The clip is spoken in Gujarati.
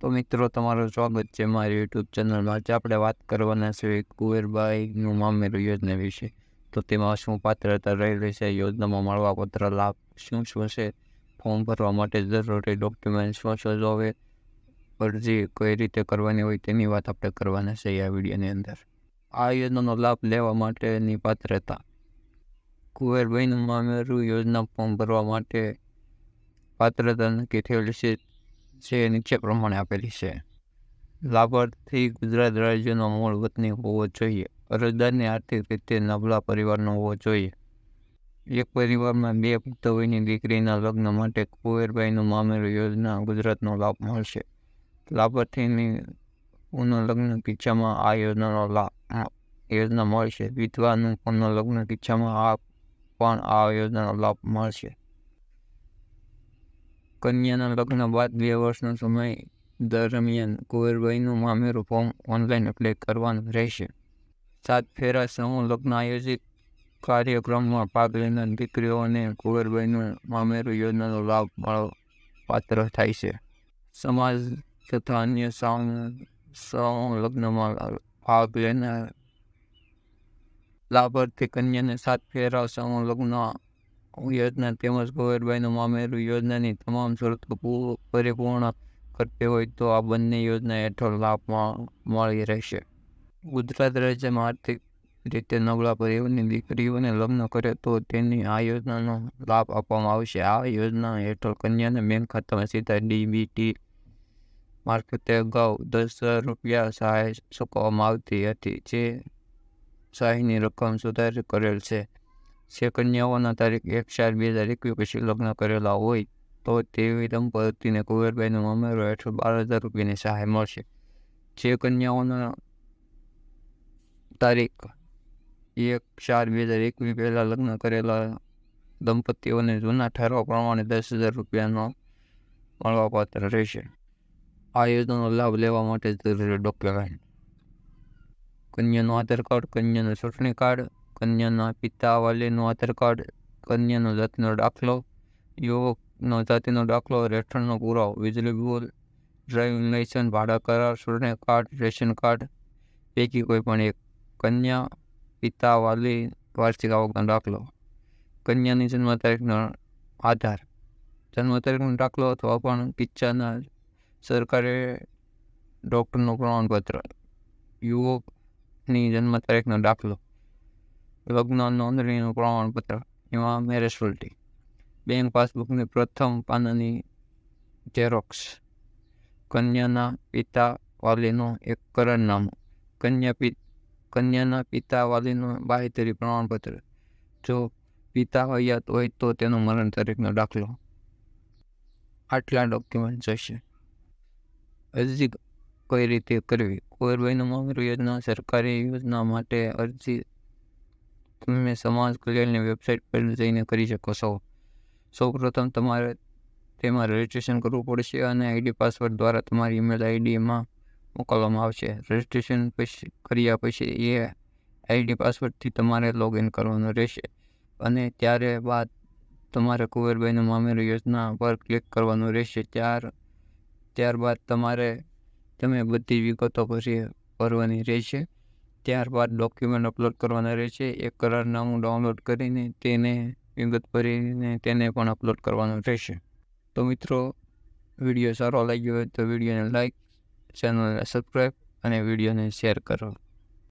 તો મિત્રો, તમારું સ્વાગત છે મારી યુટ્યુબ ચેનલમાં આજે આપણે વાત કરવાના છે કુંવરબાઈનું મામેરું યોજના વિશે. તો તેમાં શું પાત્રતા રહેલી છે? યોજનામાં મળવાપત્ર લાભ શું શું છે? ફોર્મ ભરવા માટે જરૂરી ડોક્યુમેન્ટ શું શું જોવે? અરજી કઈ રીતે કરવાની હોય તેની વાત આપણે કરવાના છે આ વિડીયોની અંદર. આ યોજનાનો લાભ લેવા માટેની પાત્રતા. કુંવરબાઈનું મામેરું યોજના ફોર્મ ભરવા માટે પાત્રતા નક્કી થયેલી છે જે નીચે પ્રમાણે આપેલી છે. લાભાર્થી ગુજરાત રાજ્યનો મૂળ વતની હોવો જોઈએ. અરજદારની આર્થિક રીતે નબળા પરિવારનો હોવો જોઈએ. એક પરિવારમાં બે પુખ્ત વયની દીકરીના લગ્ન માટે કુંવરબાઈનું મામેરું યોજના ગુજરાતનો લાભ મળશે. લાભાર્થીની પુનઃલગ્ન કિસ્સામાં આ યોજનાનો લાભ યોજના મળશે. વિધવાનું પુનઃલગ્ન કિસ્સામાં આ પણ આ યોજનાનો લાભ મળશે. કન્યાના લગ્ન બાદ બે વર્ષનો સમય દરમિયાન કુંવરબાઈનું મામેરું ફોર્મ ઓનલાઈન એપ્લાય કરવાનું રહેશે. સાત ફેરા સમૂહ લગ્ન આયોજિત કાર્યક્રમમાં ભાગ લેનાર દીકરીઓને કુંવરબાઈનું મામેરું યોજનાનો લાભ મળવા પાત્ર થાય છે. સમાજ તથા અન્ય સમૂહ લગ્નમાં ભાગ લેનાર લાભાર્થી કન્યાને સાત ફેરા સમૂહ લગ્ન યોજના તેમજ કુંવરબાઈનું મામેરું યોજનાની તમામ શરતો પરિપૂર્ણ કરતી હોય તો આ બંને યોજના હેઠળ લાભ મળી રહેશે. ગુજરાત રાજ્યમાં આર્થિક રીતે નબળા પરિવારની દીકરીઓને લગ્ન કરે તો તેની આ યોજનાનો લાભ આપવામાં આવશે. આ યોજના હેઠળ કન્યાને બેંક ખાતામાં સીધા ડીબીટી મારફતે અગાઉ દસ હજાર રૂપિયા સહાય ચૂકવવામાં આવતી હતી, જે સહાયની રકમ સુધાર કરેલ છે. જે કન્યાઓના તારીખ એક ચાર બે હજાર એકવીસ પછી લગ્ન કરેલા હોય, તો તેવી દંપતીને કુંવરબાઈનું મામેરું હેઠળ બાર હજાર રૂપિયાની સહાય મળશે. જે કન્યાઓના તારીખ એક ચાર બે હજાર એકવીસ પહેલાં લગ્ન કરેલા દંપતીઓને જૂના ઠરાવ પ્રમાણે દસ હજાર રૂપિયાનો મળવાપાત્ર રહેશે. આ યોજનાનો લાભ લેવા માટે જરૂરી ડોક્યુમેન્ટ કન્યાનું આધાર કાર્ડ, કન્યાનું ચૂંટણી કાર્ડ કન્યાના પિતા વાલીનું આધાર કાર્ડ, કન્યાનો જાતિનો દાખલો, યુવકનો જાતિનો દાખલો, રહેઠાણનો પુરાવો, વીજળી બિલ, ડ્રાઇવિંગ લાઇસન્સ, ભાડા કરાર ચૂંટણી કાર્ડ, રેશન કાર્ડ, પૈકી કોઈ પણ એક. કન્યા પિતા વાલી વાર્ષિક આવકનો દાખલો. કન્યાની જન્મ તારીખનો આધાર. જન્મ તારીખનો દાખલો અથવા પણ કિસ્સાના સરકારી ડૉક્ટરનું પ્રમાણપત્ર. યુવકની જન્મ તારીખનો દાખલો. લગ્ન નોંધણીનું પ્રમાણપત્ર એમાં મેરેજ ફુલટી બેંક પાસબુકની પ્રથમ પાનાની ઝેરોક્સ કન્યાના પિતા વાલીનું એક કરણનામું. કન્યા પિત કન્યાના પિતા વાલીનું બાહેધરી પ્રમાણપત્ર. જો પિતા હયાત હોય તો તેનો મરણ તારીખનો દાખલો. આટલા ડોક્યુમેન્ટ જશે. અરજી કઈ રીતે કરવી? કોઈરભાઈનું મામેરું યોજના સરકારી યોજના માટે અરજી તમે સમાજ કલ્યાણની વેબસાઇટ પર જઈને કરી શકો છો સૌપ્રથમ તમારે તેમાં રજિસ્ટ્રેશન કરવું પડશે અને આઈડી પાસવર્ડ દ્વારા તમારી ઈમેલ આઈડીમાં મોકલવામાં આવશે રજિસ્ટ્રેશન પછી કર્યા પછી એ આઈડી પાસવર્ડથી તમારે લોગિન કરવાનું રહેશે અને ત્યારે બાદ તમારે કુંવરબાઈનું મામેરું યોજના પર ક્લિક કરવાનું રહેશે ત્યાર ત્યારબાદ તમારે તમે બધી વિગતો પછી ભરવાની રહેશે ત્યારબાદ ડોક્યુમેન્ટ અપલોડ કરવાના રહેશે. એક કરારનામું ડાઉનલોડ કરીને તેને વિગત ભરીને તેને પણ અપલોડ કરવાનું રહેશે. તો મિત્રો વીડિયો સારો લાગ્યો હોય તો વિડીયોને લાઇક ચેનલને સબસ્ક્રાઈબ અને વિડીયોને શેર કરો.